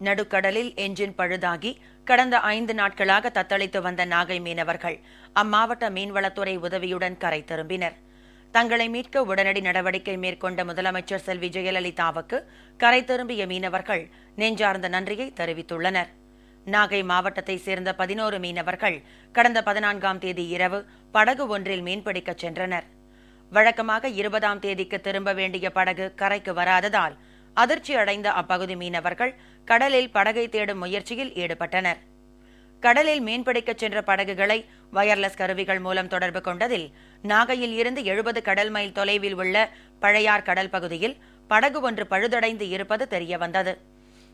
நடுக்கடலில் என்ஜின் பழுதாகி கடந்த ஐந்து நாட்களாக தத்தளித்து வந்த நாகை மீனவர்கள் அம்மாவட்ட மீன்வளத்துறை உதவியுடன் கரை திரும்பினர். தங்களை மீட்க உடனடி நடவடிக்கை மேற்கொண்ட முதலமைச்சர் செல்வி ஜெயலலிதாவுக்கு கரை திரும்பிய மீனவர்கள் நெஞ்சார்ந்த நன்றியை தெரிவித்துள்ளனர். நாகை மாவட்டத்தை சேர்ந்த பதினோரு மீனவர்கள் கடந்த பதினான்காம் தேதி இரவு படகு ஒன்றில் மீன்பிடிக்கச் சென்றனர். வழக்கமாக இருபதாம் தேதிக்கு திரும்ப வேண்டிய படகு கரைக்கு வராததால் அதிர்ச்சி அடைந்த அப்பகுதி மீனவர்கள் கடலில் படகை தேடும் முயற்சியில் ஈடுபட்டனர். கடலில் மீன்பிடிக்கச் சென்ற படகுகளை வயர்லெஸ் கருவிகள் மூலம் தொடர்பு கொண்டதில் நாகையில் இருந்து எழுபது கடல் மைல் தொலைவில் உள்ள பழையார் கடல் பகுதியில் படகு ஒன்று பழுதடைந்து இருப்பது தெரியவந்தது.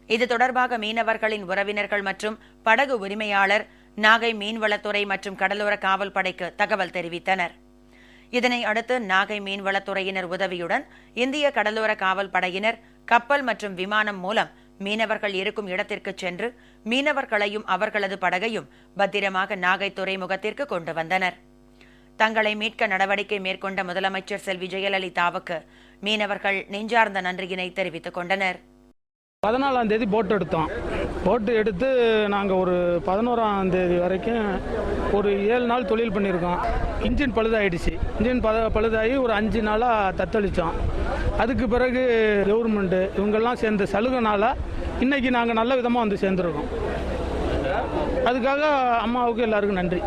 இது தொடர்பாக மீனவர்களின் உறவினர்கள் மற்றும் படகு உரிமையாளர் நாகை மீன்வளத்துறை மற்றும் கடலோர காவல் படைக்கு தகவல் தெரிவித்தனர். இதனை அடுத்து நாகை மீன்வளத்துறையினர் உதவியுடன் இந்திய கடலோர காவல் படையினர் கப்பல் மற்றும் விமானம் மூலம் மீனவர்கள் இருக்கும் இடத்திற்கு சென்று மீனவர்களையும் அவர்களது படகையும் பத்திரமாக நாகை துறைமுகத்திற்கு கொண்டு வந்தனர். தங்களை மீட்க நடவடிக்கை மேற்கொண்ட முதலமைச்சர் செல்வி ஜெயலலிதாவுக்கு மீனவர்கள் நெஞ்சார்ந்த நன்றியினை தெரிவித்துக் கொண்டனர். பதினாலாம் தேதி போட் எடுத்தோம். போட்டு எடுத்து நாங்கள் ஒரு பதினோராம் தேதி வரைக்கும் ஒரு ஏழு நாள் தொழில் பண்ணியிருக்கோம். இன்ஜின் பழுதாயிடுச்சு. இன்ஜின் பத பழுதாகி ஒரு அஞ்சு நாளாக தத்தளித்தோம் அதுக்கு பிறகு கவர்மெண்ட்டு இவங்கெல்லாம் சேர்ந்த சலுகைனால இன்னைக்கு நாங்கள் நல்ல விதமாக வந்து சேர்ந்துருக்கோம். அதுக்காக அம்மாவுக்கு எல்லாருக்கும் நன்றி.